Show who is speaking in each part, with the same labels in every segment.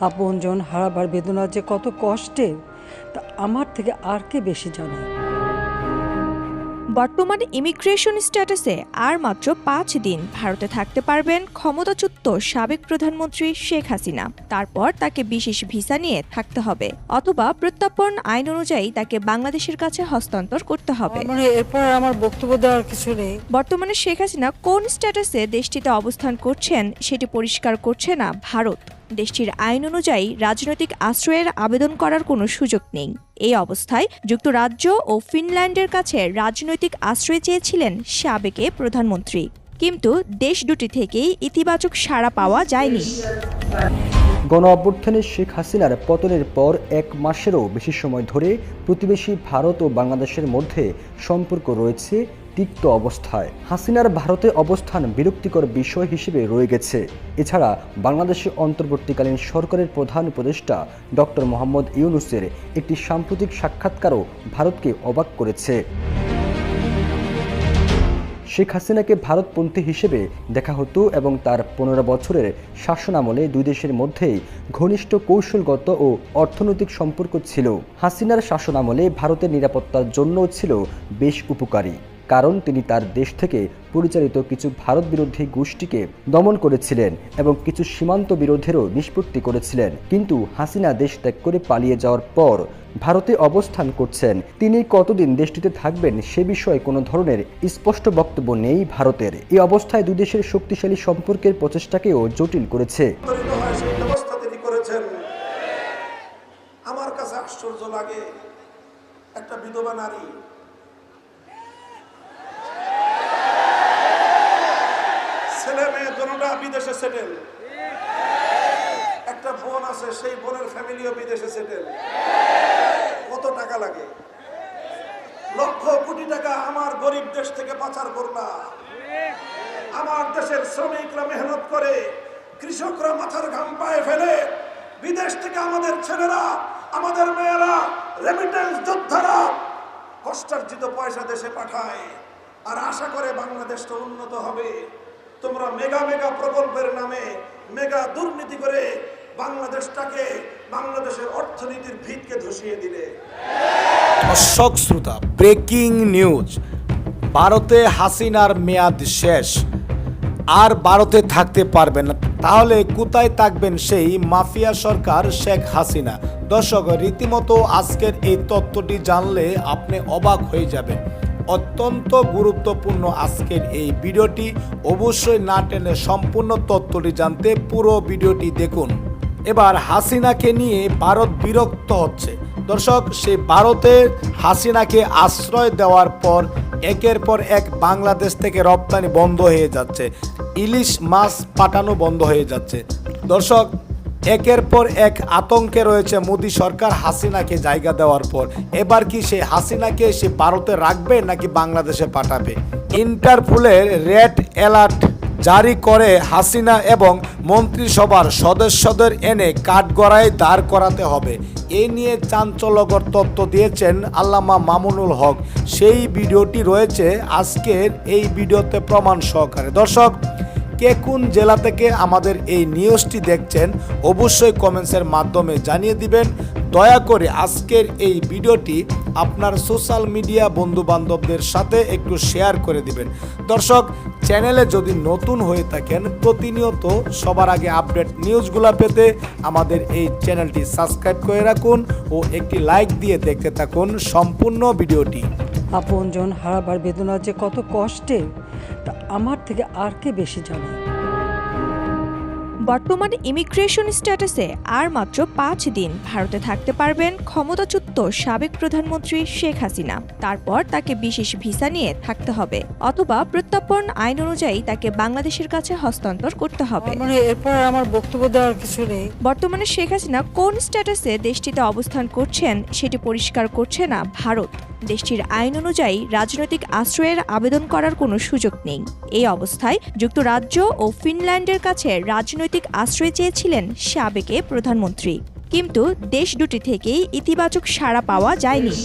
Speaker 1: আপনজন হারাবার বেদনা যে কত কষ্টে তা আমার থেকে আর কে বেশি জানে?
Speaker 2: বর্তমান ইমিগ্রেশন স্ট্যাটাসে আর মাত্র পাঁচ দিন ভারতে থাকতে পারবেন ক্ষমতাচ্যুত সাবেক প্রধানমন্ত্রী শেখ হাসিনা। তারপর তাকে বিশেষ ভিসা নিয়ে থাকতে হবে অথবা প্রত্যর্পণ আইন অনুযায়ী তাকে বাংলাদেশের কাছে হস্তান্তর করতে হবে।
Speaker 1: মানে এরপর আমার বক্তব্য দেওয়ার কিছু নেই।
Speaker 2: বর্তমানে শেখ হাসিনা কোন স্ট্যাটাসে দেশটিতে অবস্থান করছেন সেটি পরিষ্কার করছে না ভারত। দেশটির আইন অনুযায়ী রাজনৈতিক আশ্রয়ের আবেদন করার কোনো সুযোগ নেই। এই অবস্থায় যুক্তরাজ্য ও ফিনল্যান্ডের কাছে রাজনৈতিক আশ্রয় চেয়েছিলেন সাবেকে প্রধানমন্ত্রী। কিন্তু দেশ দুটি থেকেই ইতিবাচক সাড়া পাওয়া যায়নি।
Speaker 3: গণ অভ্যুত্থানে শেখ হাসিনার পতনের পর এক মাসেরও বেশি সময় ধরে প্রতিবেশী ভারত ও বাংলাদেশের মধ্যে সম্পর্ক রয়েছে তিক্ত অবস্থায়। হাসিনার ভারতে অবস্থান বিরক্তিকর বিষয় হিসেবে রয়ে গেছে। এছাড়া বাংলাদেশের অন্তর্বর্তীকালীন সরকারের প্রধান উপদেষ্টা ডক্টর মোহাম্মদ ইউনুসের একটি সাম্প্রতিক সাক্ষাৎকারও ভারতকে অবাক করেছে। শেখ হাসিনাকে ভারতপন্থী হিসেবে দেখা হতো এবং তার পনেরো বছরের শাসনামলে দুই দেশের মধ্যেই ঘনিষ্ঠ কৌশলগত ও অর্থনৈতিক সম্পর্ক ছিল। হাসিনার শাসনামলে ভারতের নিরাপত্তার জন্যও ছিল বেশ উপকারী। কারণ তিনি তার দেশ থেকে পরিচালিত কিছু ভারত বিরোধী গোষ্ঠীকে দমন করেছিলেন এবং কিছু সীমান্ত বিরোধেরও নিষ্পত্তি করেছিলেন। কিন্তু হাসিনা দেশ ত্যাগ করে পালিয়ে যাওয়ার পর ভারতে অবস্থান করছেন। তিনি কতদিন দেশটিতে থাকবেন সে বিষয়ে কোনো ধরনের স্পষ্ট বক্তব্য নেই ভারতের। এই অবস্থায় দুই দেশের শক্তিশালী সম্পর্কের প্রচেষ্টাকেও জটিল করেছে।
Speaker 4: আমার কাছে আশ্চর্য লাগে, একটা বিধবা নারী বিদেশে সেটেল একটা বোন আছে, সেই বোনের ফ্যামিলিও বিদেশে সেটেল কত টাকা লাগে? লক্ষ কোটি টাকা আমার গরিব দেশ থেকে পাচার করলা। আমার দেশের শ্রমিকরা মেহনত করে, কৃষকরা মাথার ঘাম পায়ে ফেলে। বিদেশ থেকে আমাদের ছেলেরা, আমাদের মেয়েরা রেমিটেন্স যোদ্ধারা কষ্টার্জিত পয়সা দেশে পাঠায়। আর আশা করে বাংলাদেশটা উন্নত হবে। তোমরা মেগা মেগা প্রকল্পের নামে মেগা দুর্নীতি করে বাংলাদেশটাকে, বাংলাদেশের অর্থনীতির ভিতকে ধসিয়ে দিলে।
Speaker 5: দর্শক, শ্রোতা, ব্রেকিং নিউজ। ভারতে হাসিনার মেয়াদ শেষ। আর ভারতে থাকতে পারবেন না। তাহলে কোথায় থাকবেন সেই মাফিয়া সরকার শেখ হাসিনা? দর্শক, রীতিমতো আজকের এই তত্ত্বটি জানলে আপনি অবাক হয়ে যাবেন। অত্যন্ত গুরুত্বপূর্ণ আজকের এই ভিডিওটি। অবশ্যই না টেনে সম্পূর্ণ তথ্যটি জানতে পুরো ভিডিওটি দেখুন। এবার হাসিনাকে নিয়ে ভারত বিরক্ত হচ্ছে। দর্শক, সে ভারতের হাসিনাকে আশ্রয় দেওয়ার পর, একের পর এক বাংলাদেশ থেকে রপ্তানি বন্ধ হয়ে যাচ্ছে। ইলিশ মাছ পাঠানো বন্ধ হয়ে যাচ্ছে। দর্শক একের পর এক আতঙ্কে রয়েছে মোদী সরকার হাসিনাকে জায়গা দেওয়ার পর। এবার কি সে হাসিনাকে সে ভারতে রাখবে নাকি বাংলাদেশে পাঠাবে? ইন্টারপোলের রেড অ্যালার্ট জারি করে হাসিনা এবং মন্ত্রিসভার সদস্যদের এনে কাঠগড়ায় দাঁড় করাতে হবে। এ নিয়ে চাঞ্চল্যকর তথ্য দিয়েছেন আল্লামা মামুনুল হক। সেই ভিডিওটি রয়েছে আজকের এই ভিডিওতে প্রমাণ সহকারে। দর্শক কে কোন জেলা থেকে আমাদের এই নিউজটি দেখছেন, অবশ্যই কমেন্টসের মাধ্যমে জানিয়ে দিবেন। দয়া করে আজকের এই ভিডিওটি আপনার সোশ্যাল মিডিয়া বন্ধু বান্ধবদের সাথে একটু শেয়ার করে দিবেন। দর্শক চ্যানেলে যদি নতুন হয়ে থাকেন, প্রতিনিয়ত সবার আগে আপডেট নিউজগুলো পেতে আমাদের এই চ্যানেলটি সাবস্ক্রাইব করে রাখুন ও একটি লাইক দিয়ে দেখতে থাকুন সম্পূর্ণ ভিডিওটি।
Speaker 1: আপনজন হারাবার বেদনা যে কত কষ্টের তা আমার থেকে আর কে বেশি জানে?
Speaker 2: বর্তমান ইমিগ্রেশন স্ট্যাটাসে আর মাত্র পাঁচ দিন ভারতে থাকতে পারবেন ক্ষমতাচ্যুত সাবেক প্রধানমন্ত্রী শেখ হাসিনা। তারপর তাকে বিশেষ ভিসা নিয়ে থাকতে হবে অথবা প্রত্যর্পণ আইন অনুযায়ী তাকে বাংলাদেশের কাছে হস্তান্তর করতে হবে।
Speaker 1: মানে এরপর আমার বক্তব্য দেওয়ার কিছু নেই।
Speaker 2: বর্তমানে শেখ হাসিনা কোন স্ট্যাটাসে দেশটিতে অবস্থান করছেন সেটি পরিষ্কার করছে না ভারত। দেশটির আইন অনুযায়ী রাজনৈতিক আশ্রয়ের আবেদন করার কোনো সুযোগ নেই। এই অবস্থায় যুক্তরাজ্য ও ফিনল্যান্ডের কাছে রাজনৈতিক আশ্রয় চেয়েছিলেন সাবেকে প্রধানমন্ত্রী। কিন্তু দেশ দুটি থেকেই ইতিবাচক সাড়া পাওয়া যায়নি।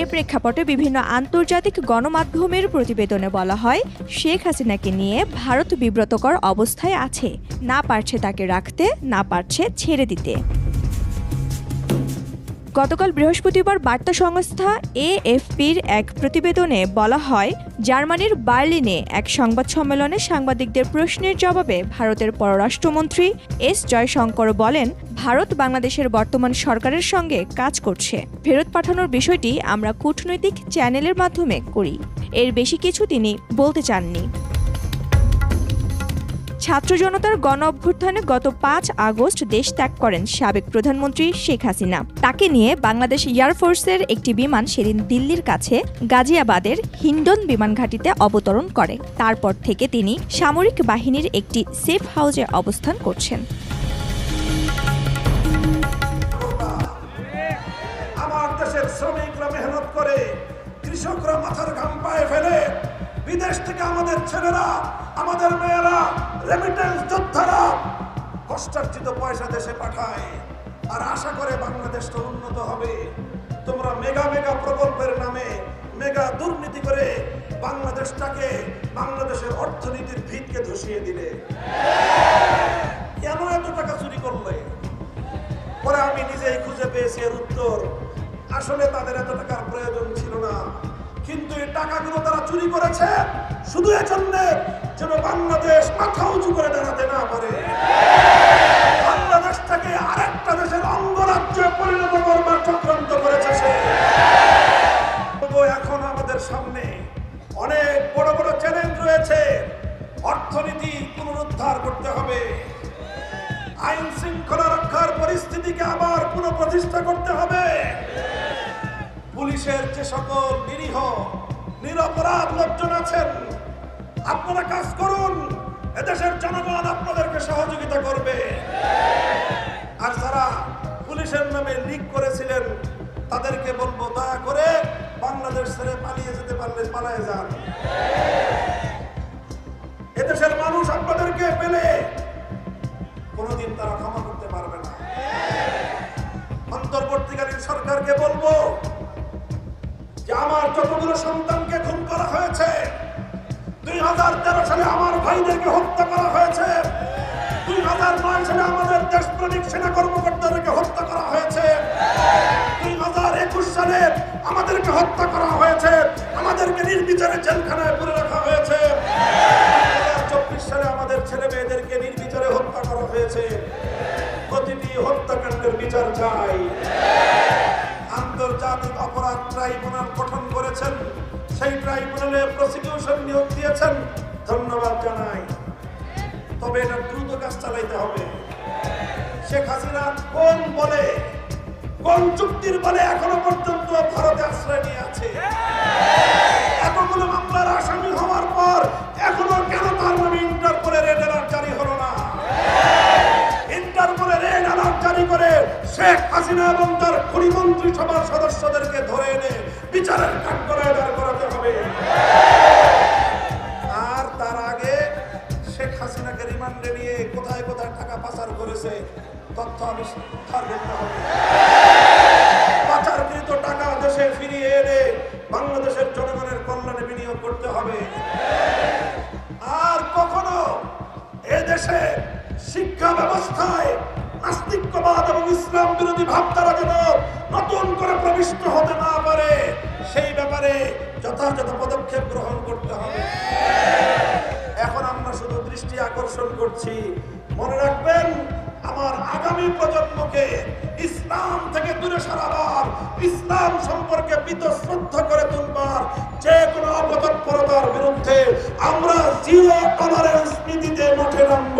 Speaker 2: এ প্রেক্ষাপটে বিভিন্ন আন্তর্জাতিক গণমাধ্যমের প্রতিবেদনে বলা হয়, শেখ হাসিনাকে নিয়ে ভারত বিব্রতকর অবস্থায় আছে। না পারছে তাকে রাখতে, না পারছে ছেড়ে দিতে। গতকাল বৃহস্পতিবার বার্তা সংস্থা এএফপির এক প্রতিবেদনে বলা হয়, জার্মানির বার্লিনে এক সংবাদ সম্মেলনে সাংবাদিকদের প্রশ্নের জবাবে ভারতের পররাষ্ট্রমন্ত্রী এস জয়শঙ্কর বলেন, ভারত বাংলাদেশের বর্তমান সরকারের সঙ্গে কাজ করছে। ফেরত পাঠানোর বিষয়টি আমরা কূটনৈতিক চ্যানেলের মাধ্যমে করি। এর বেশি কিছু তিনি বলতে চাননি। ছাত্র জনতার গণ অভ্যুত্থানে গত পাঁচ আগস্ট দেশ ত্যাগ করেন সাবেক প্রধানমন্ত্রী শেখ হাসিনা। তাকে নিয়ে বাংলাদেশ এয়ারফোর্সের একটি বিমান সেদিন দিল্লির কাছে গাজিয়াবাদের হিন্ডন বিমান ঘাঁটিতে অবতরণ করে। তারপর থেকে তিনি সামরিক বাহিনীর একটি সেফ হাউসে অবস্থান করছেন।
Speaker 4: কৃষকরা মাথার ঘাম পায়ে ফেলে, বিদেশ থেকে আমাদের ছেলেরা, আমাদের মেয়েরা রেমিটেন্স যোদ্ধারা কষ্টার্জিত পয়সা দেশে পাঠায়। আর আশা করে বাংলাদেশটা উন্নত হবে। তোমরা মেগা মেগা প্রকল্পের নামে মেগা দুর্নীতি করে বাংলাদেশটাকে বাংলাদেশের অর্থনীতির ভিতকে ধসিয়ে দিলে। কেন এত টাকা চুরি করলে? পরে আমি নিজেই খুঁজে পেয়েছি এর উত্তর। আসলে তাদের এত টাকার প্রয়োজন ছিল না। কিন্তু এই টাকাগুলো তারা চুরি করেছে শুধু এজন্য যেন বাংলাদেশ মাথা উঁচু করে দাঁড়াতে না পারে। বাংলাদেশটাকে আরেকটা দেশের অঙ্গরাজ্যে পরিণত করবার চক্রান্ত করেছে সে। এখন আমাদের সামনে অনেক বড় বড় চ্যালেঞ্জ রয়েছে। অর্থনীতি পুনরুদ্ধার করতে হবে। আইন শৃঙ্খলা রক্ষার পরিস্থিতিকে আবার পুনঃপ্রতিষ্ঠা করতে হবে। পুলিশের যে সকল নিরীহ, নিরপরাধ লোকজন আছেন আপনারা কাজ করুন। এদেশের জনগণ আপনাদেরকে সহযোগিতা করবে। আর যারা পুলিশের নামে লিক করেছিলেন, তাদেরকে বলব, দয়া করে বাংলাদেশ ছেড়ে পালিয়ে যেতে পারলে পালায় যান। এদেশের মানুষ আপনাদেরকে পেলে সালে আমার ভাইদেরকে হত্যা করা হয়েছে। দুই হাজার নয় সালে আমাদের দেশপ্রেমিক সেনা কর্মকর্তাদেরকে হত্যা করা হয়েছে। দুই হাজার একুশ সালে আমাদেরকে হত্যা করা হয়েছে। আমাদেরকে নির্বিচারে জেলখানায় পুরে রাখা হয়েছে। চব্বিশ সালে আমাদের ছেলে মেয়েদেরকে নির্বিচারে হত্যা করা হয়েছে। প্রতিটি হত্যাকাণ্ডের বিচার চাই। আন্তর্জাতিক অপরাধ ট্রাইব্যুনাল গঠন করেছেন। সেই ট্রাইব্যুনালে প্রসিকিউশন নিয়োগ দিয়েছেন। ধন্যবাদ জানাই। তবে এটা দ্রুত কাজ চালাইতে হবে। শেখ হাসিনা কোন বলে, কোন চুক্তির বলে এখনও পর্যন্ত ভারতে আশ্রয় নিয়ে আছে? এতগুলো মামলার আসামি হওয়ার পর এখনও কেন তার নামে ইন্টারপোলের রেড অ্যালার্ট জারি হলো না? ইন্টারপোলের রেড অ্যালার্ট জারি করে শেখ হাসিনা এবং তার মন্ত্রী সভার সদস্যদেরকে ধরে এনে বিচারের কাঠগড়ায় বিরোধী ভাবধারা যেন নতুন করে প্রবিষ্ট হতে না পারে, সেই ব্যাপারে যথাযথ পদক্ষেপ গ্রহণ করতে হবে। এখন আমরা শুধু দৃষ্টি আকর্ষণ করছি। মনে রাখবেন, আমার আগামী প্রজন্মকে ইসলাম থেকে দূরে সরাবার, ইসলাম সম্পর্কে শ্রদ্ধা করে তুলবার যে কোনো অপতৎপরতার বিরুদ্ধে আমরা জিরো টলারেন্স নীতিতে মাঠে নামব।